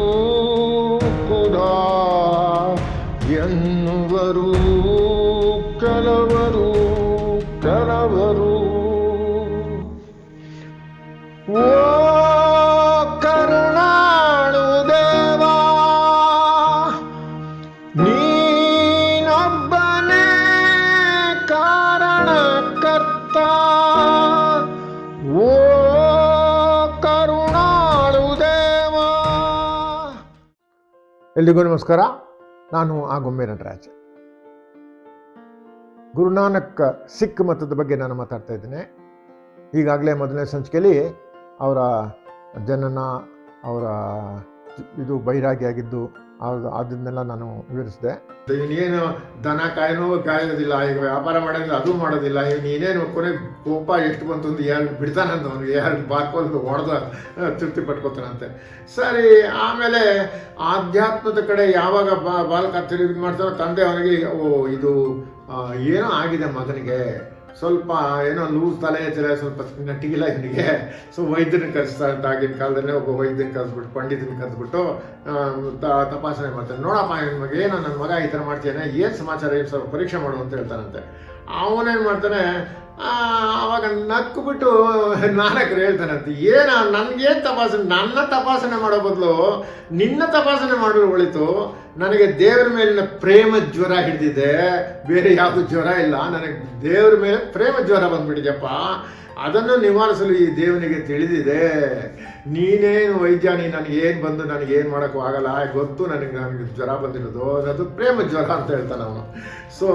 ಕೆಲವರು ಖುದಾ ಎನ್ನುವರು ಎಲ್ರಿಗೂ ನಮಸ್ಕಾರ. ನಾನು ಆ ಗೊಂಬೆ ನಟರಾಜ್ ಗುರುನಾನಕ್ ಸಿಖ್ ಮತದ ಬಗ್ಗೆ ನಾನು ಮಾತಾಡ್ತಾ ಇದ್ದೇನೆ. ಈಗಾಗಲೇ ಮೊದಲನೇ ಸಂಚಿಕೆಯಲ್ಲಿ ಅವರ ಜನನ, ಅವರ ಇದು ಬೈರಾಗಿಯಾಗಿದ್ದು ಅದು ಅದನ್ನೆಲ್ಲ ನಾನು ವಿವರಿಸಿದೆ. ಇವನೇನು ದನ ಕಾಯನೋ ಕಾಯೋದಿಲ್ಲ, ಈಗ ವ್ಯಾಪಾರ ಮಾಡೋದಿಲ್ಲ, ಅದು ಮಾಡೋದಿಲ್ಲ ಇವನು ಏನೇನು ಕೊನೆ ಕೋಪ ಎಷ್ಟು ಬಂತು ಅಂತ ಯಾರು ಬಿಡ್ತಾನಂತ ಅವನು ಯಾರು ಬಾಕೋದು ಹೊಡೆದ ತೃಪ್ತಿ ಪಟ್ಕೋತಾನಂತೆ ಸರಿ, ಆಮೇಲೆ ಆಧ್ಯಾತ್ಮದ ಕಡೆ ಯಾವಾಗ ಬಾ, ಬಾಲಕ ತಿರುಗಿ ಮಾಡ್ತಾರೋ ತಂದೆ ಅವನಿಗೆ, ಓ, ಇದು ಏನೋ ಆಗಿದೆ ಮಗನಿಗೆ. ಸ್ವಲ್ಪ ಏನೋ ಲೂಸ್ ತಲೆ ಎಚ್ಚರ, ಸ್ವಲ್ಪ ನಟ್ಟಿಗಿಲ್ಲ ಇವನಿಗೆ. ಸೊ ವೈದ್ಯನ ಕರೆಸ್ತಾ ಅಂತ ಆಗಿನ ಕಾಲದಲ್ಲೇ ಒಬ್ಬ ವೈದ್ಯನ ಕರೆಸ್ಬಿಟ್ಟು, ಪಂಡಿತನ ಕರೆಸ್ಬಿಟ್ಟು ತಪಾಸಣೆ ಮಾಡ್ತಾನೆ. ನೋಡಪ್ಪ, ನಿಮಗೆ ಮಗ ಏನೋ ನನ್ನ ಮಗ ಈ ಥರ ಮಾಡ್ತೀಯಾನೆ ಏನು ಸಮಾಚಾರ, ಏನು ಸ್ವಲ್ಪ ಪರೀಕ್ಷೆ ಮಾಡು ಅಂತ ಹೇಳ್ತಾನಂತೆ. ಅವನೇನು ಮಾಡ್ತಾನೆ? ಅವಾಗ ನಾನಕ್ರು ಹೇಳ್ತಾನೆ ಅಂತ. ಏನು, ನನಗೇನು ತಪಾಸಣೆ, ನನ್ನ ತಪಾಸಣೆ ಮಾಡೋ ಬದಲು ನಿನ್ನ ತಪಾಸಣೆ ಮಾಡಲು ಒಳಿತು, ನನಗೆ ದೇವರ ಮೇಲಿನ ಪ್ರೇಮ ಜ್ವರ ಹಿಡಿದಿದೆ, ಬೇರೆ ಯಾವುದು ಜ್ವರ ಇಲ್ಲ, ನನಗೆ ದೇವರ ಮೇಲೆ ಪ್ರೇಮ ಜ್ವರ ಬಂದ್ಬಿಟ್ಟಿದೆಯಪ್ಪ. ಅದನ್ನು ನಿವಾರಿಸಲು ಈ ದೇವನಿಗೆ ತಿಳಿದಿದೆ. ನೀನೇನು ವೈದ್ಯ ನೀ ನನಗೇನು ಬಂದು ನನಗೇನು ಮಾಡೋಕ್ಕೂ ಆಗಲ್ಲ. ಗೊತ್ತು ನನಗೆ ನನಗೆ ಜ್ವರ ಬಂದಿರೋದು. ಅದು ಪ್ರೇಮ ಜ್ವರ ಅಂತ ಹೇಳ್ತಾನೆ ಅವನು. ಸೊ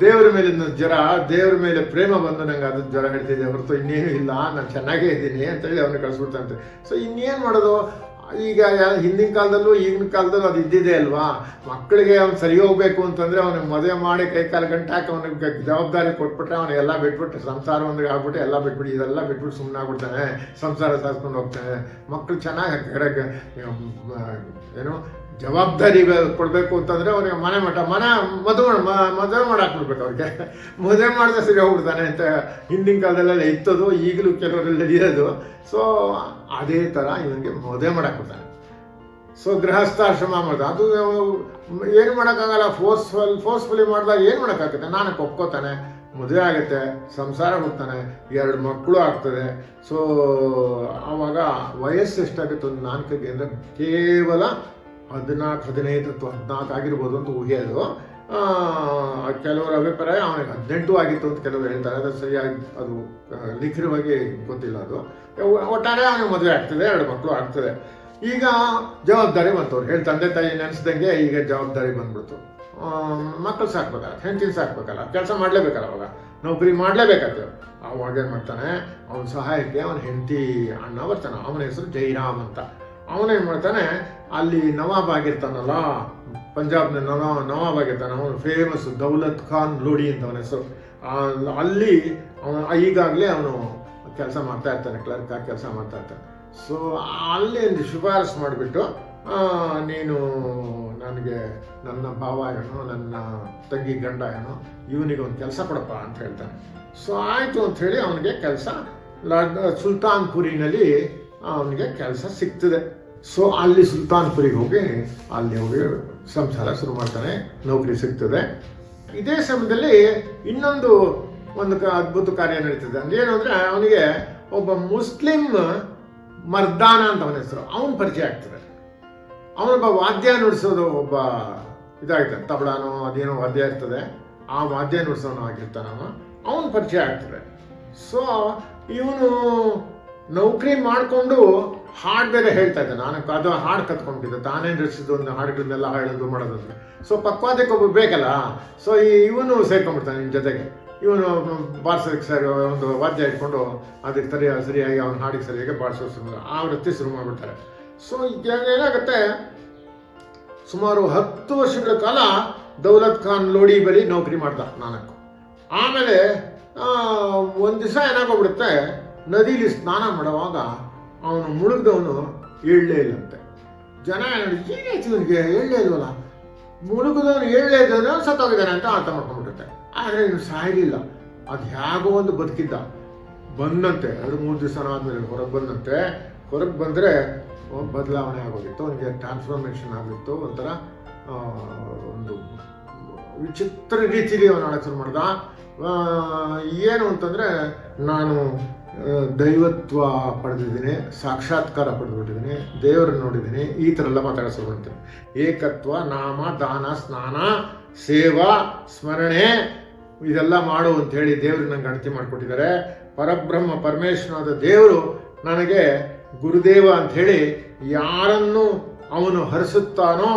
ದೇವರ ಮೇಲಿನ ಜ್ವರ, ದೇವರ ಮೇಲೆ ಪ್ರೇಮ ಬಂದು ನಂಗೆ ಅದು ಜ್ವರ ಹಿಡ್ತಿದೆ ಹೊರತು ಇನ್ನೇನು ಇಲ್ಲ. ನಾನು ಚೆನ್ನಾಗೇ ಇದ್ದೀನಿ ಅಂತೇಳಿ ಅವನು ಕಳಿಸ್ಬಿಡ್ತಾನಂತೆ ಸೊ ಇನ್ನೇನು ಮಾಡೋದು? ಈಗ ಹಿಂದಿನ ಕಾಲದಲ್ಲೂ ಈಗಿನ ಕಾಲದಲ್ಲೂ ಅದು ಇದ್ದಿದೆ ಅಲ್ವಾ? ಮಕ್ಕಳಿಗೆ ಅವ್ನು ಸರಿ ಹೋಗ್ಬೇಕು ಅಂತಂದ್ರೆ ಅವನಿಗೆ ಮದುವೆ ಮಾಡಿ ಕೈ ಕಾಲು ಗಂಟೆ ಹಾಕಿ ಅವನಿಗೆ ಜವಾಬ್ದಾರಿ ಕೊಟ್ಬಿಟ್ರೆ ಎಲ್ಲ ಬಿಟ್ಬಿಟ್ಟು ಸಂಸಾರ ಒಂದಿಗೆ ಆಗ್ಬಿಟ್ಟು ಎಲ್ಲ ಬಿಟ್ಬಿಟ್ಟು ಇದೆಲ್ಲ ಬಿಟ್ಬಿಟ್ಟು ಸುಮ್ಮನೆ ಆಗ್ಬಿಡ್ತಾನೆ. ಸಂಸಾರ ಸಾಧಿಸ್ಕೊಂಡು ಹೋಗ್ತಾನೆ. ಮಕ್ಕಳು ಚೆನ್ನಾಗಿ ಏನು ಜವಾಬ್ದಾರಿ ಕೊಡಬೇಕು ಅಂತಂದರೆ ಅವ್ರಿಗೆ ಮನೆ ಮಠ ಮನೆ ಮದುವೆ ಮ- ಮದುವೆ ಮಾಡಾಕ್ಬಿಡ್ಬೇಕು ಅವ್ರಿಗೆ. ಮದುವೆ ಮಾಡಿದ್ರೆ ಸರಿ ಹೋಗ್ಬಿಡ್ತಾನೆ ಅಂತ ಹಿಂದಿನ ಕಾಲದಲ್ಲೆಲ್ಲ ಇತ್ತದು, ಈಗಲೂ ಕೆಲವರೆಲ್ಲ ಇರೋದು ಸೊ ಅದೇ ಥರ ಇವನಿಗೆ ಮದುವೆ ಮಾಡಾಕ್ಬಿಡ್ತಾನೆ. ಸೊ ಗೃಹಸ್ಥಾಶ್ರಮ ಮಾಡಿದ. ಅದು ಏನು ಮಾಡೋಕ್ಕಾಗಲ್ಲ. ಫೋರ್ಸ್ಫುಲ್ ಫೋರ್ಸ್ಫುಲಿ ಮಾಡಿದಾಗ ಏನು ಮಾಡೋಕ್ಕಾಗುತ್ತೆ? ನಾನು ಒಪ್ಕೋತಾನೆ ಮದುವೆ ಆಗುತ್ತೆ, ಸಂಸಾರ ಹೋಗ್ತಾನೆ ಎರಡು ಮಕ್ಕಳು ಆಗ್ತದೆ. ಸೊ ಆವಾಗ ವಯಸ್ಸು ಎಷ್ಟಾಗುತ್ತೆ ಒಂದು ನಾಲ್ಕೈದು ಅಂದರೆ ಕೇವಲ ಹದಿನಾಲ್ಕು, ಹದಿನೈದು ಅಥವಾ ಹದಿನಾಲ್ಕು ಆಗಿರ್ಬೋದು ಅಂತ ಊಹೆಯೋದು ಕೆಲವರ ಅಭಿಪ್ರಾಯ ಅವನಿಗೆ ಹದಿನೆಂಟು ಆಗಿತ್ತು ಅಂತ ಕೆಲವರು ಹೇಳ್ತಾರೆ. ಅದು ಸರಿಯಾಗಿ, ಅದು ನಿಖರವಾಗಿ ಗೊತ್ತಿಲ್ಲ ಅದು. ಒಟ್ಟಾರೆ ಅವನಿಗೆ ಮದುವೆ ಆಗ್ತದೆ, ಎರಡು ಮಕ್ಕಳು ಆಗ್ತದೆ. ಈಗ ಜವಾಬ್ದಾರಿ ಬಂತವ್ರು. ಹೇಳಿ, ತಂದೆ ತಾಯಿ ನೆನೆಸ್ದಂಗೆ ಈಗ ಜವಾಬ್ದಾರಿ ಬಂದ್ಬಿಡ್ತು. ಮಕ್ಕಳು ಸಾಕ್ಬೇಕಲ್ಲ, ಹೆಂಡತಿನ ಸಾಕ್ಬೇಕಲ್ಲ, ಕೆಲಸ ಮಾಡಲೇಬೇಕಲ್ಲ ಅವಾಗ. ನೌಕರಿ ಮಾಡಲೇಬೇಕಾಗ್ತದೆ. ಅವಾಗ ಏನು ಮಾಡ್ತಾನೆ, ಅವನ ಸಹಾಯಕ್ಕೆ ಅವನ ಹೆಂಡತಿ ಅಣ್ಣ ಬರ್ತಾನೆ. ಅವನ ಹೆಸರು ಜೈರಾಮ್ ಅಂತ. ಅವನೇನು ಮಾಡ್ತಾನೆ ಅಲ್ಲಿ ನವಾಬ್ ಆಗಿರ್ತಾನಲ್ಲ, ಪಂಜಾಬ್ನ ನವಾ, ನವಾಬ್ ಆಗಿರ್ತಾನೆ, ಅವನು ಫೇಮಸ್ ದೌಲತ್ ಖಾನ್ ಲೋಡಿ ಅಂತ ಅವನ ಹೆಸರು. ಅಲ್ಲಿ ಅವನು, ಈಗಾಗಲೇ ಅವನು ಕೆಲಸ ಮಾಡ್ತಾ ಇರ್ತಾನೆ ಕ್ಲರ್ಕ್ ಆಗಿ ಕೆಲಸ ಮಾಡ್ತಾ ಇರ್ತಾನೆ. ಸೊ ಅಲ್ಲಿ ಒಂದು ಶಿಫಾರಸ್ ಮಾಡಿಬಿಟ್ಟು ನೀನು ನನಗೆ ನನ್ನ ಭಾವ ಏನೋ, ನನ್ನ ತಂಗಿ ಗಂಡ ಏನೋ, ಇವನಿಗೆ ಒಂದು ಕೆಲಸ ಕೊಡಪ್ಪ ಅಂತ ಹೇಳ್ತಾನೆ. ಸೊ ಆಯಿತು ಅಂತ ಹೇಳಿ ಅವನಿಗೆ ಕೆಲಸ ಸುಲ್ತಾನ್ಪುರಿನಲ್ಲಿ ಅವನಿಗೆ ಕೆಲಸ ಸಿಗ್ತದೆ. ಸೊ ಅಲ್ಲಿ ಸುಲ್ತಾನ್ಪುರಿಗೆ ಹೋಗಿ, ಅಲ್ಲಿ ಹೋಗಿ ಸಂಸಾರ ಶುರು ಮಾಡ್ತಾನೆ, ನೌಕರಿ ಸಿಗ್ತದೆ. ಇದೇ ಸಮಯದಲ್ಲಿ ಇನ್ನೊಂದು ಒಂದು ಅದ್ಭುತ ಕಾರ್ಯ ನಡೀತದೆ. ಅಂದ್ರೆ ಏನು ಅಂದ್ರೆ, ಅವನಿಗೆ ಒಬ್ಬ ಮುಸ್ಲಿಂ ಮರ್ದಾನ ಅಂತ ಅವನ ಹೆಸರು. ಅವನ ಪರಿಚಯ ಆಗ್ತದೆ. ಅವನೊಬ್ಬ ವಾದ್ಯ ನುಡಿಸೋದು ಒಬ್ಬ ಇದಾಗ್ತದೆ ತಬಳಾನೋ, ಅದೇನೋ ವಾದ್ಯ ಇರ್ತದೆ. ಆ ವಾದ್ಯ ನುಡಿಸೋನು ಆಗಿರ್ತಾನ ಅವನ ಪರಿಚಯ ಆಗ್ತದೆ. ಸೊ ಇವನು ನೌಕರಿ ಮಾಡಿಕೊಂಡು ಹಾಡು ಬೇರೆ ಹೇಳ್ತಾ ಇದ್ದೆ. ನಾನು ಅದು ಹಾಡು ಕತ್ಕೊಂಡಿದ್ದೆ ತಾನೇ ನಡೆಸಿದ್ದು ಒಂದು ಹಾಡುಗಳನ್ನೆಲ್ಲ ಹಾಡೋದು ಮಾಡೋದಂದ್ರೆ. ಸೊ ಪಕ್ವಾದಕ್ಕೆ ಒಬ್ಬ ಬೇಕಲ್ಲ? ಸೊ ಈ ಇವನು ಸೇರ್ಕೊಂಡ್ಬಿಡ್ತಾನೆ ನಿಮ್ಮ ಜೊತೆಗೆ. ಇವನು ಬಾರ್ಸೋದಕ್ಕೆ ಸರಿ, ಒಂದು ವಾದ್ಯ ಇಟ್ಕೊಂಡು ಅದಕ್ಕೆ ಸರಿ ಸರಿಯಾಗಿ ಅವನ ಹಾಡಿಗೆ ಸರಿಯಾಗಿ ಬಾರಿಸೋ ಶುರು ಆ ವೃತ್ತಿ ಶುರು ಮಾಡಿಬಿಡ್ತಾರೆ. ಸೊ ಏನಾಗುತ್ತೆ? ಸುಮಾರು ಹತ್ತು ವರ್ಷಗಳ ಕಾಲ ದೌಲತ್ ಖಾನ್ ಲೋಡಿ ಬಳಿ ನೌಕರಿ ಮಾಡ್ದ ನಾನಕ್ಕು. ಆಮೇಲೆ ಒಂದು ದಿವಸ ಏನಾಗೋಗ್ಬಿಡುತ್ತೆ? ನದಿಲಿ ಸ್ನಾನ ಮಾಡುವಾಗ ಅವನು ಮುಳುಗ್ದವನು ಹೇಳಲೇ ಇಲ್ಲಂತೆ. ಜನ ಏನಾಯ್ತು ಇವನಿಗೆ ಏಳಲೇ ಇಲ್ವಲ್ಲ? ಮುಳುಗದವನು ಏಳಲೇ ಇದ್ದವನು ಸತ್ತೋಗಿದ್ದಾನೆ ಅಂತ ಅರ್ಥ ಮಾಡ್ಕೊಂಡ್ಬಿಡುತ್ತೆ. ಆದರೆ ಇವನು ಸಾಯಲಿಲ್ಲ. ಅದು ಹೇಗೋ ಒಂದು ಬದುಕಿದ್ದ. ಬಂದಂತೆ, ಎರಡು ಮೂರು ದಿವಸ ಆದಮೇಲೆ ಹೊರಗೆ ಬಂದಂತೆ, ಹೊರಗೆ ಬಂದರೆ ಬದಲಾವಣೆ ಆಗೋಗಿತ್ತು. ಅವನಿಗೆ ಟ್ರಾನ್ಸ್ಫಾರ್ಮೇಷನ್ ಆಗಿತ್ತು ಒಂಥರ ಒಂದು ವಿಚಿತ್ರ ರೀತಿಲಿ ಅವನು ಶುರು ಮಾಡ್ದ. ಏನು ಅಂತಂದರೆ, ನಾನು ದೈವತ್ವ ಪಡೆದಿದ್ದೀನಿ, ಸಾಕ್ಷಾತ್ಕಾರ ಪಡೆದುಬಿಟ್ಟಿದ್ದೀನಿ, ದೇವರನ್ನು ನೋಡಿದ್ದೀನಿ, ಈ ಥರ ಎಲ್ಲ ಮಾತಾಡೋ ಏಕತ್ವ, ನಾಮ, ದಾನ, ಸ್ನಾನ, ಸೇವಾ, ಸ್ಮರಣೆ, ಇದೆಲ್ಲ ಮಾಡು ಅಂತ ಹೇಳಿ ದೇವರು ನನಗೆ ಗಣತಿ ಮಾಡಿಕೊಟ್ಟಿದ್ದಾರೆ. ಪರಬ್ರಹ್ಮ, ಪರಮೇಶ್ವರನಾದ ದೇವರು ನನಗೆ ಗುರುದೇವ ಅಂಥೇಳಿ ಯಾರನ್ನು ಅವನು ಹರಿಸುತ್ತಾನೋ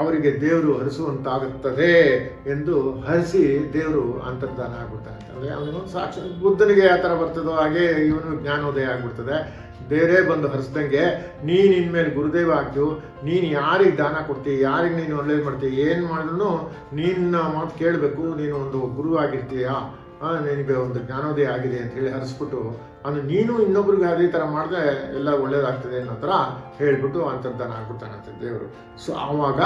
ಅವರಿಗೆ ದೇವರು ಹರಿಸುವಂತಾಗುತ್ತದೆ ಎಂದು ಹರಿಸಿ ದೇವರು ಅಂತರ್ಧಾನ ಆಗ್ಬಿಡ್ತಾನೆ. ಅಂದರೆ ಅವನು ಸಾಕ್ಷಿ, ಬುದ್ಧನಿಗೆ ಯಾವ ಥರ ಬರ್ತದೋ ಹಾಗೆ ಇವನು ಜ್ಞಾನೋದಯ ಆಗ್ಬಿಡ್ತದೆ. ದೇವರೇ ಬಂದು ಹರಿಸ್ದಂಗೆ, ನೀನು ಇನ್ಮೇಲೆ ಗುರುದೇವ ಆಗ್ತೀವಿ ನೀನು ಯಾರಿಗೆ ದಾನ ಕೊಡ್ತೀಯ, ಯಾರಿಗೆ ನೀನು ಒಳ್ಳೇದು ಮಾಡ್ತೀಯ, ಏನು ಮಾಡಿದ್ರು ನಿನ್ನ ಮಾತು ಕೇಳಬೇಕು, ನೀನು ಒಂದು ಗುರು ಆಗಿರ್ತೀಯಾ ನಿನಗೆ ಒಂದು ಜ್ಞಾನೋದಯ ಆಗಿದೆ ಅಂತ ಹೇಳಿ ಹರಿಸ್ಬಿಟ್ಟು ಅದು ನೀನು ಇನ್ನೊಬ್ರಿಗೆ ಅದೇ ಥರ ಮಾಡಿದ್ರೆ ಎಲ್ಲ ಒಳ್ಳೇದಾಗ್ತದೆ ಅನ್ನೋ ಥರ ಹೇಳ್ಬಿಟ್ಟು ಅಂತರ್ಧಾನ ಆಗ್ಬಿಡ್ತಾನಂತೆ ದೇವರು. ಸೊ ಆವಾಗ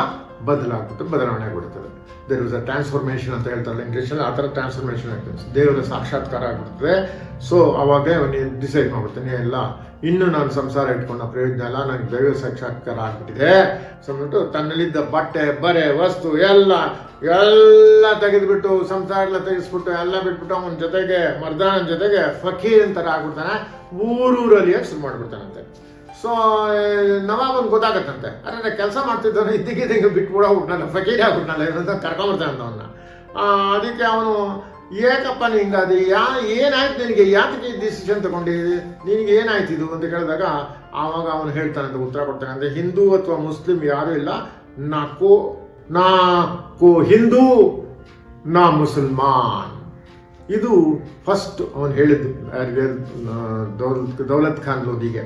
ಬದಲಾಗ್ಬಿಟ್ಟು ಬದಲಾವಣೆ ಆಗ್ಬಿಡ್ತದೆ ದೇರ್ ಇಸ್ ಅ ಟ್ರಾನ್ಸ್ಫಾರ್ಮೇಷನ್ ಅಂತ ಹೇಳ್ತಾರಲ್ಲ ಇಂಗ್ಲೀಷಲ್ಲಿ ಆ ಥರ ಟ್ರಾನ್ಸ್ಫಾರ್ಮೇಷನ್ ಆಗ್ತದೆ. ದೇವರ ಸಾಕ್ಷಾತ್ಕಾರ ಆಗ್ಬಿಡ್ತದೆ. ಸೊ ಆವಾಗ ನೀನು ಡಿಸೈಡ್ ಮಾಡ್ಬಿಡ್ತೀನಿ ಎಲ್ಲ ಇನ್ನು ನಾನು ಸಂಸಾರ ಇಟ್ಕೊಂಡ ಪ್ರಯೋಜನ ಎಲ್ಲ ನನಗೆ ದೈವ ಸಾಕ್ಷಾತ್ಕಾರ ಆಗ್ಬಿಟ್ಟಿದೆ. ಸೊ ಅಂದ್ಬಿಟ್ಟು ತನ್ನಲ್ಲಿದ್ದ ಬಟ್ಟೆ, ಬರೆ, ವಸ್ತು ಎಲ್ಲ ಎಲ್ಲ ತೆಗೆದುಬಿಟ್ಟು ಸಂಸಾರ ಎಲ್ಲ ತೆಗೆಸ್ಬಿಟ್ಟು ಎಲ್ಲ ಬಿಟ್ಬಿಟ್ಟು ಅವನ ಜೊತೆಗೆ ಮರ್ದಾನ ಜೊತೆಗೆ ಫಕೀರ್ ಅಂತಾರೆ ಆಗ್ಬಿಡ್ತಾನೆ ಊರೂರಲ್ಲಿ ಶುರು ಮಾಡ್ಬಿಡ್ತಾನಂತೆ. ಸೊ ನವಾಬನ್ ಗೊತ್ತಾಗತ್ತಂತೆ. ಅಂದ್ರೆ ಕೆಲಸ ಮಾಡ್ತಿದ್ದವನು ಇದ್ದಕ್ಕಿದ್ದಂಗೆ ಬಿಟ್ಬಿಡೋ ಹುಟ್ಟನಲ್ಲ ಫಕೀರಿ ಆಗ್ಬಿಟ್ನಲ್ಲ ಇದಂತ ಕರ್ಕೊಂಬರ್ತಾನೆ ಅಂತ ಅವನ್ನ ಅದಕ್ಕೆ ಅವನು, ಏಕಪ್ಪ ನಿಂಗಾದ ಯಾ, ಏನಾಯ್ತು ನಿನಗೆ? ಯಾತಕ್ಕೆ ಡಿಸಿಷನ್ ತಗೊಂಡಿದ್ದಿ ನಿನಗೆ ಏನಾಯ್ತು ಇದು? ಅಂತ ಕೇಳಿದಾಗ, ಆವಾಗ ಅವನು ಅಂತ ಉತ್ತರ ಕೊಡ್ತಾನೆ. ಅಂದರೆ ಹಿಂದೂ ಅಥವಾ ಮುಸ್ಲಿಂ ಯಾರೂ ಇಲ್ಲ. ನಾ ಕೋ ನಾ ಕೋ ಹಿಂದೂ, ನಾ ಮುಸಲ್ಮಾನ್. ಇದು ಫಸ್ಟ್ ಅವನು ಹೇಳಿದ್ದು ದೌಲತ್ ದೌಲತ್ ಖಾನ್ ಲೋದಿಗೆ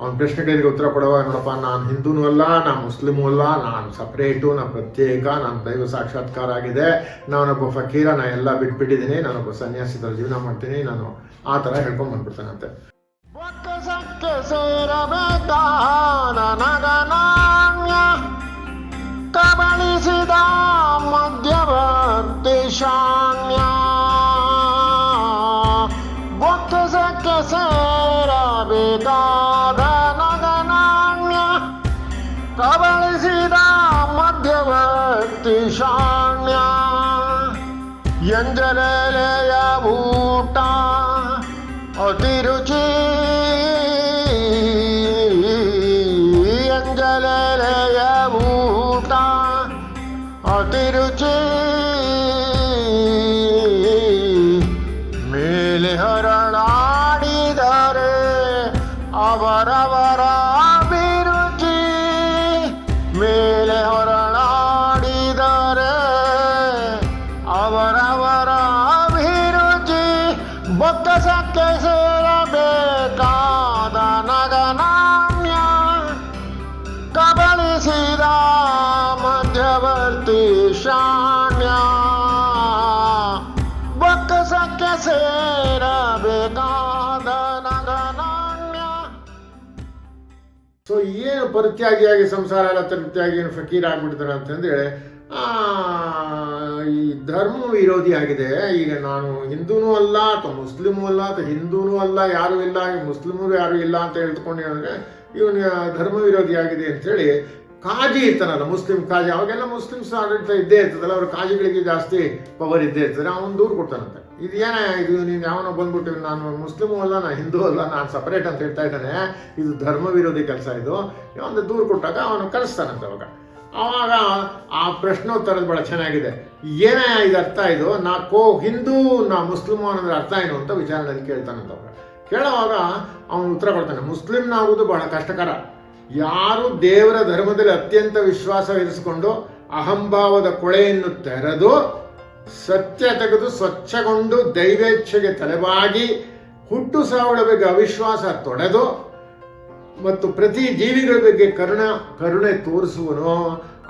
ಅವನ ಪ್ರಶ್ನೆಗಳಿಗೆ ಉತ್ತರ ಕೊಡುವಾಗ ನೋಡಪ್ಪ, ನಾನು ಹಿಂದೂನೂ ಅಲ್ಲ, ನಾನು ಮುಸ್ಲಿಮೂ ಅಲ್ಲ, ನಾನು ಸಪ್ರೇಟು ನಾನು ಪ್ರತ್ಯೇಕ, ನಾನು ದೈವ ಸಾಕ್ಷಾತ್ಕಾರ ಆಗಿದೆ ನಾನೊಬ್ಬ ಫಕೀರ ನಾನು ಎಲ್ಲ ಬಿಟ್ಬಿಟ್ಟಿದ್ದೀನಿ ನಾನೊಬ್ಬ ಸನ್ಯಾಸಿದ ಜೀವನ ಮಾಡ್ತೀನಿ, ನಾನು ಆ ಥರ ಹೇಳ್ಕೊಂಡು ಬಂದ್ಬಿಡ್ತಾನಂತೆ. ಸೊ ಏನು ಪರಿತ್ಯಾಗಿಯಾಗಿ ಸಂಸಾರ ಎಲ್ಲ ತೃಪ್ತಿಯಾಗಿ ಏನು ಫಕೀರ್ ಆಗ್ಬಿಡ್ತಾರೆ ಅಂತಂದ್ರೆ ಈ ಧರ್ಮ ವಿರೋಧಿ ಆಗಿದೆ. ಈಗ ನಾನು ಹಿಂದೂನು ಅಲ್ಲ, ಅಥವಾ ಮುಸ್ಲಿಮೂ ಅಲ್ಲ, ಅಥವಾ ಹಿಂದೂನೂ ಅಲ್ಲ, ಯಾರೂ ಇಲ್ಲ ಮುಸ್ಲಿಮರು ಯಾರು ಇಲ್ಲ ಅಂತ ಹೇಳ್ಕೊಂಡು ಅಂದರೆ ಇವನು ಧರ್ಮ ವಿರೋಧಿ ಆಗಿದೆ ಅಂತೇಳಿ ಕಾಜಿ ಇರ್ತಾನಲ್ಲ, ಮುಸ್ಲಿಂ ಕಾಜಿ, ಅವಾಗೆಲ್ಲ ಮುಸ್ಲಿಮ್ಸ್ ಆಡಳಿತ ಇದ್ದೇ ಇರ್ತದಲ್ಲ, ಅವ್ರ ಕಾಜಿಗಳಿಗೆ ಜಾಸ್ತಿ ಪವರ್ ಇದ್ದೇ ಇರ್ತದೆ, ಅವನು ದೂರು ಕೊಡ್ತಾನಂತೆ. ಇದು ಏನೇ ಇದು ನೀನು ಯಾವನೋ ಬಂದ್ಬಿಟ್ಟು ನಾನು ಮುಸ್ಲಿಮು ಅಲ್ಲ ನಾನು ಹಿಂದೂ ಅಲ್ಲ, ನಾನು ಸಪರೇಟ್ ಅಂತ ಹೇಳ್ತಾ ಇದ್ದಾನೆ. ಇದು ಧರ್ಮ ವಿರೋಧಿ ಕೆಲಸ ಇದು. ಒಂದು ದೂರು ಕೊಟ್ಟಾಗ ಅವನು ಕಲಿಸ್ತಾನಂತೆ ಅವಾಗ. ಆವಾಗ ಆ ಪ್ರಶ್ನೋತ್ತರದ ಭಾಳ ಚೆನ್ನಾಗಿದೆ. ಏನೇ ಇದು ಅರ್ಥ ಇದು? ನಾ ಕೋ ಹಿಂದೂ, ನಾ ಮುಸ್ಲಿಮು ಅನ್ನೋದ್ರ ಅರ್ಥ ಏನು ಅಂತ ವಿಚಾರದಲ್ಲಿ ಕೇಳ್ತಾನಂತ ಅವಾಗ. ಕೇಳೋವಾಗ ಅವನು ಉತ್ತರ ಕೊಡ್ತಾನೆ, ಮುಸ್ಲಿಮ್ನಾಗುವುದು ಬಹಳ ಕಷ್ಟಕರ. ಯಾರು ದೇವರ ಧರ್ಮದಲ್ಲಿ ಅತ್ಯಂತ ವಿಶ್ವಾಸ ಇರಿಸಿಕೊಂಡು ಅಹಂಭಾವದ ಕೊಳೆಯನ್ನು ತೆರೆದು ಸತ್ಯ ತೆಗೆದು ಸ್ವಚ್ಛಗೊಂಡು ದೈವೇಚ್ಛೆಗೆ ತಲೆಬಾಗಿ ಹುಟ್ಟು ಸಾವುಗಳ ಬಗ್ಗೆ ಅವಿಶ್ವಾಸ ತೊಡೆದು ಮತ್ತು ಪ್ರತಿ ಜೀವಿಗಳ ಬಗ್ಗೆ ಕರುಣ, ಕರುಣೆ ತೋರಿಸುವನು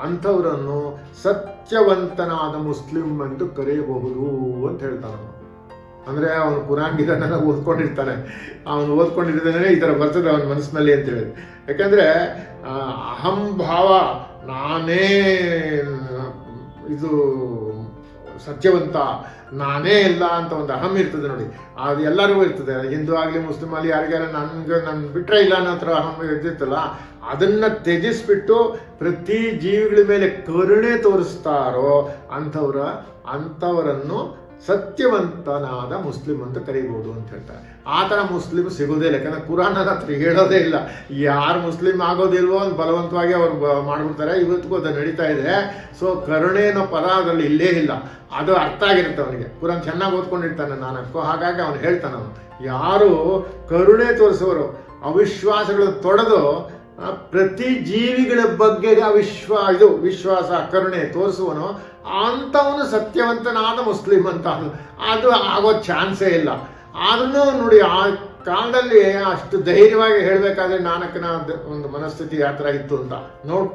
ಅಂಥವರನ್ನು ಸತ್ಯವಂತನಾದ ಮುಸ್ಲಿಂ ಎಂದು ಕರೆಯಬಹುದು ಅಂತ ಹೇಳ್ತಾನೆ ಅವನು. ಅಂದರೆ ಅವನು ಓದ್ಕೊಂಡಿರ್ತಾನೆ. ಅವನು ಓದ್ಕೊಂಡಿರ್ತಾನೆ ಈ ಥರ ಬರ್ತದೆ ಅವನ ಮನಸ್ಸಿನಲ್ಲಿ ಅಂತ ಹೇಳಿ ಯಾಕಂದರೆ ಅಹಂಭಾವ ನಾನೇ, ಇದು ಸತ್ಯವಂತ, ನಾನೇ ಇಲ್ಲ ಅಂತ ಒಂದು ಅಹಂ ಇರ್ತದೆ ನೋಡಿ. ಅದು ಎಲ್ಲರಿಗೂ ಇರ್ತದೆ. ಹಿಂದೂ ಆಗಲಿ, ಮುಸ್ಲಿಂ ಆಗಲಿ, ಯಾರಿಗಾರ ನನಗೆ ನನ್ನ ಬಿಟ್ಟರೆ ಇಲ್ಲ ಅನ್ನೋ ಹತ್ರ ಅಹಂ ಇರ್ತಿತ್ತಲ್ಲ, ಅದನ್ನು ತ್ಯಜಿಸ್ಬಿಟ್ಟು ಪ್ರತಿ ಜೀವಿಗಳ ಮೇಲೆ ಕರುಣೆ ತೋರಿಸ್ತಾರೋ ಅಂಥವ್ರ, ಅಂಥವರನ್ನು ಸತ್ಯವಂತನಾದ ಮುಸ್ಲಿಂ ಅಂತ ಕರೀಬಹುದು ಅಂತ ಹೇಳ್ತಾರೆ. ಆ ಥರ ಮುಸ್ಲಿಂ ಸಿಗೋದೇ ಇಲ್ಲ. ಯಾಕಂದ್ರೆ ಕುರಾನ್ ಹತ್ರ ಹೇಳೋದೇ ಇಲ್ಲ. ಯಾರು ಮುಸ್ಲಿಂ ಆಗೋದಿಲ್ವೋ ಅಂತ ಬಲವಂತವಾಗಿ ಅವ್ರು ಮಾಡ್ಬಿಡ್ತಾರೆ. ಇವತ್ತಿಗೂ ಅದು ನಡೀತಾ ಇದೆ. ಸೊ ಕರುಣೆ ಅನ್ನೋ ಪದ ಅದರಲ್ಲಿ ಇಲ್ಲೇ ಇಲ್ಲ. ಅದು ಅರ್ಥ ಆಗಿರುತ್ತೆ ಅವನಿಗೆ. ಕುರಾನ್ ಚೆನ್ನಾಗಿ ಓದ್ಕೊಂಡಿರ್ತಾನೆ ನಾಲ್ಕು ಹಾಗಾಗಿ ಅವನು ಹೇಳ್ತಾನೆ ಯಾರು ಕರುಣೆ ತೋರಿಸೋರು ಅವಿಶ್ವಾಸಗಳು ತೊಡೆದು ಆ, ಪ್ರತಿ ಜೀವಿಗಳ ಬಗ್ಗೆ ವಿಶ್ವ ಇದು ವಿಶ್ವಾಸ ಕರುಣೆ ತೋರಿಸುವನು ಅಂಥವನು ಸತ್ಯವಂತನಾದ ಮುಸ್ಲಿಂ ಅಂತ ಅದು ಆಗೋ ಚಾನ್ಸೇ ಇಲ್ಲ. ಆದ್ರೂ ನೋಡಿ ಆ ಕಾಲದಲ್ಲಿ ಅಷ್ಟು ಧೈರ್ಯವಾಗಿ ಹೇಳಬೇಕಾದ್ರೆ ನಾನಕನ ಒಂದು ಮನಸ್ಥಿತಿ ಆ ಥರ ಇತ್ತು ಅಂತ. ನೋಡ್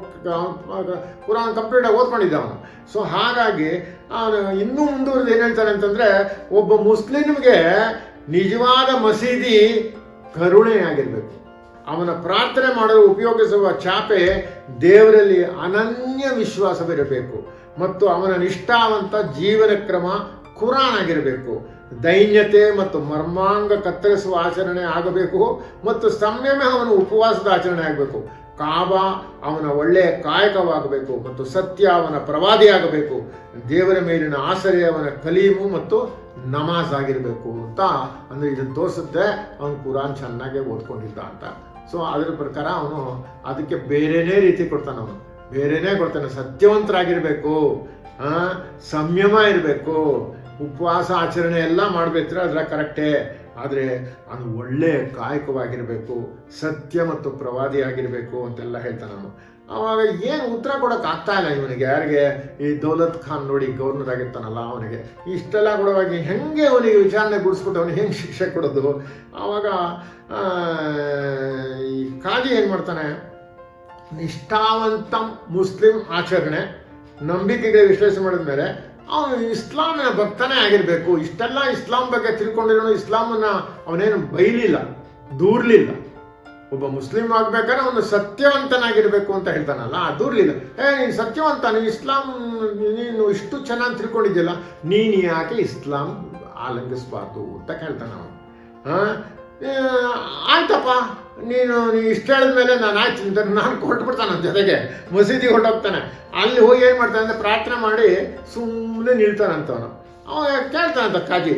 ಕುರಾನ್ ಕಂಪ್ಲೀಟಾಗಿ ಓದ್ಕೊಂಡಿದ್ದ ಅವನು. ಸೊ ಹಾಗಾಗಿ ಇನ್ನೂ ಮುಂದುವರೆದು ಏನು ಹೇಳ್ತಾರೆ ಅಂತಂದರೆ ಒಬ್ಬ ಮುಸ್ಲಿಮ್ಗೆ ನಿಜವಾದ ಮಸೀದಿ ಕರುಣೆಯಾಗಿರಬೇಕು. ಅವನ ಪ್ರಾರ್ಥನೆ ಮಾಡಲು ಉಪಯೋಗಿಸುವ ಚಾಪೆ ದೇವರಲ್ಲಿ ಅನನ್ಯ ವಿಶ್ವಾಸವಿರಬೇಕು ಮತ್ತು ಅವನ ನಿಷ್ಠಾವಂತ ಜೀವನ ಕ್ರಮ ಕುರಾನ್ ಆಗಿರಬೇಕು. ದೈನ್ಯತೆ ಮತ್ತು ಮರ್ಮಾಂಗ ಕತ್ತರಿಸುವ ಆಚರಣೆ ಆಗಬೇಕು ಮತ್ತು ಸಂಯಮ ಅವನು ಉಪವಾಸದ ಆಚರಣೆ ಆಗಬೇಕು. ಕಾಬ ಅವನ ಒಳ್ಳೆಯ ಕಾಯಕವಾಗಬೇಕು ಮತ್ತು ಸತ್ಯ ಅವನ ಪ್ರವಾದಿಯಾಗಬೇಕು. ದೇವರ ಮೇಲಿನ ಆಸರೆ ಅವನ ಕಲೀಮು ಮತ್ತು ನಮಾಜ್ ಆಗಿರಬೇಕು ಅಂತ ಅಂದರೆ ಇದನ್ನು ತೋರಿಸುತ್ತೆ. ಅವನು ಕುರಾನ್ ಚೆನ್ನಾಗೆ ಓದ್ಕೊಂಡಿದ್ದ ಅಂತ. ಸೊ ಅದರ ಪ್ರಕಾರ ಅವನು ಅದಕ್ಕೆ ಬೇರೆನೇ ರೀತಿ ಕೊಡ್ತಾನೆ ಅವನು. ಬೇರೆನೇ ಕೊಡ್ತಾನೆ. ಸತ್ಯವಂತರಾಗಿರಬೇಕು ಆ, ಸಂಯಮ ಇರಬೇಕು ಉಪವಾಸ ಆಚರಣೆ ಎಲ್ಲ ಮಾಡಬೇಕ್ರೆ ಅದರ ಕರೆಕ್ಟೇ. ಆದರೆ ಅದು ಒಳ್ಳೆಯ ಕಾಯಕವಾಗಿರಬೇಕು ಸತ್ಯ ಮತ್ತು ಪ್ರವಾದಿ ಆಗಿರಬೇಕು ಅಂತೆಲ್ಲ ಹೇಳ್ತಾನೆ ಅವನು. ಅವಾಗ ಏನು ಉತ್ತರ ಕೊಡೋಕೆ ಆಗ್ತಾ ಇಲ್ಲ ಇವನಿಗೆ? ಯಾರಿಗೆ? ಈ ದೌಲತ್ ಖಾನ್ ನೋಡಿ ಗವರ್ನರ್ ಆಗಿರ್ತಾನಲ್ಲ ಅವನಿಗೆ. ಇಷ್ಟೆಲ್ಲ ಕೊಡುವಾಗ ಹೆಂಗೆ ಅವನಿಗೆ ವಿಚಾರಣೆ ಗುಡಿಸ್ಬಿಟ್ಟು ಅವನಿಗೆ ಹೆಂಗೆ ಶಿಕ್ಷೆ ಕೊಡೋದು? ಆವಾಗ ಈ ಕಾಜಿ ಏನು ಮಾಡ್ತಾನೆ? ನಿಷ್ಠಾವಂತ ಮುಸ್ಲಿಂ ಆಚರಣೆ. ನಂಬಿಕೆಗೆ ವಿಶ್ಲೇಷಣೆ ಮಾಡಿದ ಮೇಲೆ ಅವನು ಇಸ್ಲಾಮಿನ ಭಕ್ತನೇ ಆಗಿರಬೇಕು. ಇಷ್ಟೆಲ್ಲ ಇಸ್ಲಾಂ ಬಗ್ಗೆ ತಿಳ್ಕೊಂಡಿರೋನು ಇಸ್ಲಾಮನ್ನ ಅವನೇನು ಬೈಲಿಲ್ಲ, ದೂರ್ಲಿಲ್ಲ. ಒಬ್ಬ ಮುಸ್ಲಿಂ ಆಗ್ಬೇಕಾದ್ರೆ ಅವನು ಸತ್ಯವಂತನಾಗಿರ್ಬೇಕು ಅಂತ ಹೇಳ್ತಾನಲ್ಲ ಅದು ಇಲ್ಲ ಏ ನೀನು ಸತ್ಯವಂತ ನೀನು ಇಸ್ಲಾಂ ನೀನು ಇಷ್ಟು ಚೆನ್ನಾಗಿ ತಿಳ್ಕೊಂಡಿದ್ಯಲ್ಲ ನೀನು ಯಾಕೆ ಇಸ್ಲಾಂ ಆಲಂಗಿಸ್ಬಾರ್ದು ಅಂತ ಕೇಳ್ತಾನ ಅವನು. ಏ, ಆಯ್ತಪ್ಪ ನೀನು ನೀ ಇಷ್ಟು ಹೇಳಿದ್ಮೇಲೆ ನಾನು ಆಯ್ತು ಅಂತ ನಾನು ಕೊಟ್ಬಿಡ್ತಾನೆ ಜೊತೆಗೆ. ಮಸೀದಿಗೆ ಹೊರಟೋಗ್ತಾನೆ. ಅಲ್ಲಿ ಹೋಗಿ ಏನು ಮಾಡ್ತಾನೆ ಅಂದರೆ ಪ್ರಾರ್ಥನೆ ಮಾಡಿ ಸುಮ್ಮನೆ ನಿಲ್ತಾನಂತವನು ಅವ ಕೇಳ್ತಾನಂತ ಕಾಜಿ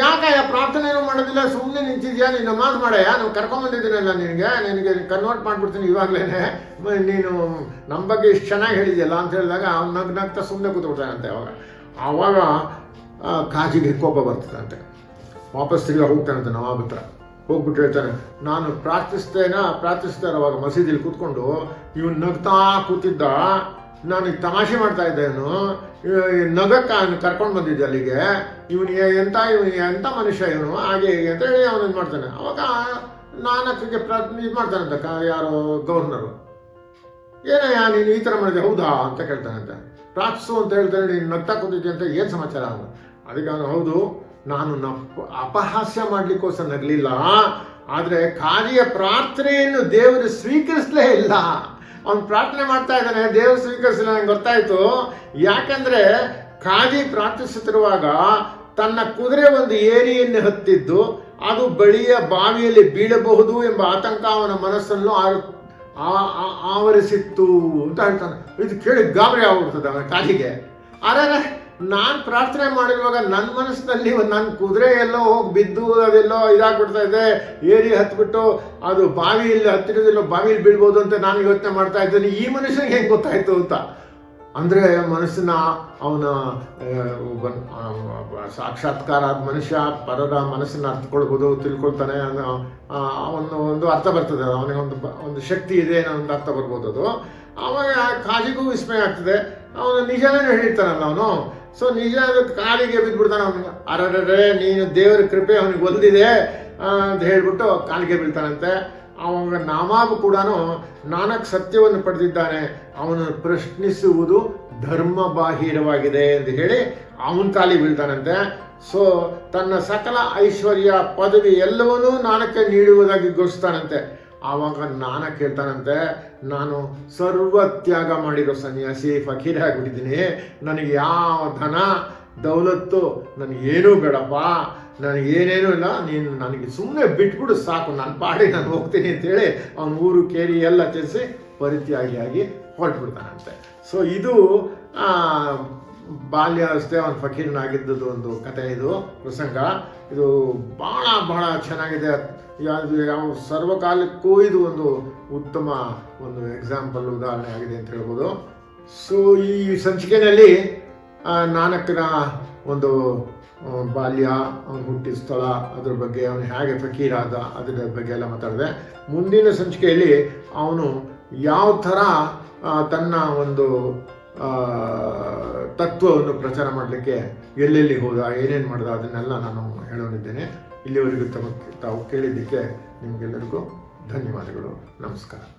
ಯಾಕಯ್ಯ ಪ್ರಾರ್ಥನೆಯೂ ಮಾಡೋದಿಲ್ಲ ಸುಮ್ಮನೆ ನಿಂತಿದ್ಯಾ? ನೀನು ನಮಾಜ್ ಮಾಡಯ್ಯ? ನಾವು ಕರ್ಕೊಂಬಂದಿದ್ದೀನಲ್ಲ ನಿನಗೆ. ನಿನಗೆ ಕನ್ವರ್ಟ್ ಮಾಡಿಬಿಡ್ತೀನಿ ಇವಾಗಲೇ. ನೀನು ನಮ್ಮ ಬಗ್ಗೆ ಇಷ್ಟು ಚೆನ್ನಾಗಿ ಹೇಳಿದ್ಯಲ್ಲ ಅಂತ ಹೇಳಿದಾಗ ಅವ್ನು ನಗ್ ನಗ್ತಾ ಸುಮ್ಮನೆ ಕೂತ್ಬಿಡ್ತಾನಂತೆ ಅವಾಗ. ಆವಾಗ ಕಾಜಿಗೆ ಕೋಪ ಬರ್ತದಂತೆ. ವಾಪಸ್ ತಿರ್ಗಿ ಹೋಗ್ತಾನಂತೆ ನವಾಬ್ ಹತ್ರ. ಹೋಗ್ಬಿಟ್ಟು ಹೇಳ್ತಾನೆ, ನಾನು ಪ್ರಾರ್ಥಿಸ್ತೇನಾ? ಪ್ರಾರ್ಥಿಸ್ತಾರೆ ಅವಾಗ ಮಸೀದಿಲಿ ಕೂತ್ಕೊಂಡು, ಇವನು ನಗ್ತಾ ಕೂತಿದ್ದ ನಾನು ತಮಾಷೆ ಮಾಡ್ತಾ ಇದ್ದೆ ಇವನು ನಗಕ್ಕ ಕರ್ಕೊಂಡು ಬಂದಿದ್ದೆ ಅಲ್ಲಿಗೆ. ಇವನು ಎಂತ ಇವನು ಎಂತ ಮನುಷ್ಯ ಇವನು, ಹಾಗೆ ಹೀಗೆ ಅಂತ ಹೇಳಿ ಅವನು ಇದು ಮಾಡ್ತಾನೆ. ಅವಾಗ ನಾನಕ್ಕೆ ಪ್ರಾ ಇದು ಮಾಡ್ತಾನಂತ, ಕ- ಯಾರೋ ಗವರ್ನರು. ಏನಯ್ಯ ನೀನು ಈ ಥರ ಮಾಡಿದೆ, ಹೌದಾ ಅಂತ ಕೇಳ್ತಾನಂತೆ. ಪ್ರಾಕ್ಸು ಅಂತ ಹೇಳ್ತಾನೆ, ನೀನು ನಗ್ತಾ ಕೂತಿದ್ದೆ ಅಂತ ಏನು ಸಮಾಚಾರ ಅವನು? ಅದಕ್ಕೆ ಅವನು, ಹೌದು, ನಾನು ನಪ್ಪ ಅಪಹಾಸ್ಯ ಮಾಡಲಿಕ್ಕೋಸ್ಕರ ನಗಲಿಲ್ಲ, ಆದರೆ ಕಾರ್ಯ ಪ್ರಾರ್ಥನೆಯನ್ನು ದೇವರು ಸ್ವೀಕರಿಸಲೇ ಇಲ್ಲ. ಅವನು ಪ್ರಾರ್ಥನೆ ಮಾಡ್ತಾ ಇದ್ದಾನೆ, ದೇವರು ಸ್ವೀಕರಿಸಿಲ್ಲ ನನಗೆ ಗೊತ್ತಾಯ್ತು. ಯಾಕಂದ್ರೆ ಕಾಜಿ ಪ್ರಾರ್ಥಿಸುತ್ತಿರುವಾಗ ತನ್ನ ಕುದುರೆ ಒಂದು ಏರಿಯನ್ನು ಹತ್ತಿದ್ದು, ಅದು ಬಳಿಯ ಬಾವಿಯಲ್ಲಿ ಬೀಳಬಹುದು ಎಂಬ ಆತಂಕ ಅವನ ಮನಸ್ಸನ್ನು ಆವರಿಸಿತ್ತು ಅಂತ ಹೇಳ್ತಾನೆ. ಇದು ಕೇಳಿ ಗಾಬರಿ ಆಗ್ಬಿಡ್ತದೆ ಅವನ ಕಾಲಿಗೆ. ಅರೆ ನಾನು ಪ್ರಾರ್ಥನೆ ಮಾಡಿರುವಾಗ ನನ್ನ ಮನಸ್ಸಿನಲ್ಲಿ ಒಂದು ನನ್ನ ಕುದುರೆ ಎಲ್ಲೋ ಹೋಗಿ ಬಿದ್ದು ಅದೆಲ್ಲೋ ಇದಾಗ್ಬಿಡ್ತಾ ಇದೆ, ಏರಿ ಹತ್ಬಿಟ್ಟು ಅದು ಬಾವಿಯಲ್ಲಿ ಹತ್ತಿರೋದಿಲ್ಲ ಬಾವಿಲಿ ಬೀಳ್ಬೋದು ಅಂತ ನಾನು ಯೋಚನೆ ಮಾಡ್ತಾ ಇದ್ದೇನೆ. ಈ ಮನುಷ್ಯನಿಗೆ ಹೆಂಗೆ ಗೊತ್ತಾಯ್ತು ಅಂತ? ಅಂದರೆ ಮನಸ್ಸಿನ ಅವನ ಸಾಕ್ಷಾತ್ಕಾರ ಆದ ಮನುಷ್ಯ ಪರರ ಮನಸ್ಸನ್ನ ಅರ್ಥಕೊಳ್ಬೋದು ತಿಳ್ಕೊಳ್ತಾನೆ ಅನ್ನೋ ಅವನು ಒಂದು ಅರ್ಥ ಬರ್ತದೆ ಅವನಿಗೆ ಒಂದು ಒಂದು ಶಕ್ತಿ ಇದೆ ಅನ್ನೋ ಒಂದು ಅರ್ಥ ಬರ್ಬೋದು ಅದು. ಆವಾಗ ಕಾಜಿಗೂ ವಿಸ್ಮಯ ಆಗ್ತದೆ. ಅವನು ನಿಜನೇ ಹೇಳಿರ್ತಾನಲ್ಲ ಅವನು. ಸೊ ನಿಜ ಕಾಲಿಗೆ ಬಿದ್ದುಬಿಡ್ತಾನೆ ಅವನಿಗೆ. ಅರರೇ ನೀನು ದೇವರ ಕೃಪೆ ಅವನಿಗೆ ಒಲ್ದಿದೆ ಅಂತ ಹೇಳಿಬಿಟ್ಟು ಕಾಲಿಗೆ ಬೀಳ್ತಾನಂತೆ. ಅವನ ನಾಮಾಬು ಕೂಡ ನಾನಕ್ ಸತ್ಯವನ್ನು ಪಡೆದಿದ್ದಾನೆ. ಅವನು ಪ್ರಶ್ನಿಸುವುದು ಧರ್ಮ ಬಾಹಿರವಾಗಿದೆ ಎಂದು ಹೇಳಿ ಅವನ ಕಾಲಿ ಬೀಳ್ತಾನಂತೆ. ಸೊ ತನ್ನ ಸಕಲ ಐಶ್ವರ್ಯ, ಪದವಿ ಎಲ್ಲವನ್ನೂ ನಾನಕ್ಕೆ ನೀಡುವುದಾಗಿ ಘೋಷಿಸ್ತಾನಂತೆ. ಆವಾಗ ನಾನ ಕೇಳ್ತಾನಂತೆ, ನಾನು ಸರ್ವ ತ್ಯಾಗ ಮಾಡಿರೋ ಸನ್ಯಾಸಿ, ಫಕೀರ್ ಆಗಿಬಿಟ್ಟಿದ್ದೀನಿ. ನನಗೆ ಯಾವ ಧನ, ದೌಲತ್ತು ನನಗೇನೂ ಬೇಡಪ್ಪ. ನನಗೇನೇನೂ ಇಲ್ಲ. ನೀನು ನನಗೆ ಸುಮ್ಮನೆ ಬಿಟ್ಬಿಡು ಸಾಕು. ನಾನು ಪಾಡಿ, ನಾನು ಹೋಗ್ತೀನಿ ಅಂತೇಳಿ ಅವನ ಊರು ಕೇರಿ ಎಲ್ಲ ತಿಳಿಸಿ ಪರಿತ್ಯಾಗಿಯಾಗಿ ಹೊರಟ್ಬಿಡ್ತಾನಂತೆ. ಸೊ ಇದು ಬಾಲ್ಯಾವಸ್ಥೆ ಒಂದು ಫಕೀರನಾಗಿದ್ದದ್ದು ಒಂದು ಕಥೆ ಇದು ಪ್ರಸಂಗ. ಇದು ಭಾಳ ಭಾಳ ಚೆನ್ನಾಗಿದೆ. ಯಾವ ಸರ್ವಕಾಲಕ್ಕೂ ಇದು ಒಂದು ಉತ್ತಮ ಒಂದು ಎಕ್ಸಾಂಪಲ್ ಉದಾಹರಣೆ ಆಗಿದೆ ಅಂತ ಹೇಳ್ಬೋದು. ಸೊ ಈ ಸಂಚಿಕೆಯಲ್ಲಿ ಆ, ನಾನಕನ ಒಂದು ಬಾಲ್ಯ ಅವನು ಹುಟ್ಟಿದ ಸ್ಥಳ ಅದ್ರ ಬಗ್ಗೆ ಅವನು ಹೇಗೆ ಫಕೀರಾದ ಅದರ ಬಗ್ಗೆ ಎಲ್ಲ ಮಾತಾಡಿದೆ. ಮುಂದಿನ ಸಂಚಿಕೆಯಲ್ಲಿ ಅವನು ಯಾವ ಥರ ತನ್ನ ಒಂದು ತತ್ವವನ್ನು ಪ್ರಚಾರ ಮಾಡಲಿಕ್ಕೆ ಎಲ್ಲೆಲ್ಲಿ ಹೋದ, ಏನೇನು ಮಾಡ್ದ ಅದನ್ನೆಲ್ಲ ನಾನು ಹೇಳೋರಿದ್ದೇನೆ ಇಲ್ಲಿವರೆಗೂ ತಮ್ಮ ತಾವು ಕೇಳಿದ್ದಕ್ಕೆ ನಿಮಗೆಲ್ಲರಿಗೂ ಧನ್ಯವಾದಗಳು. ನಮಸ್ಕಾರ.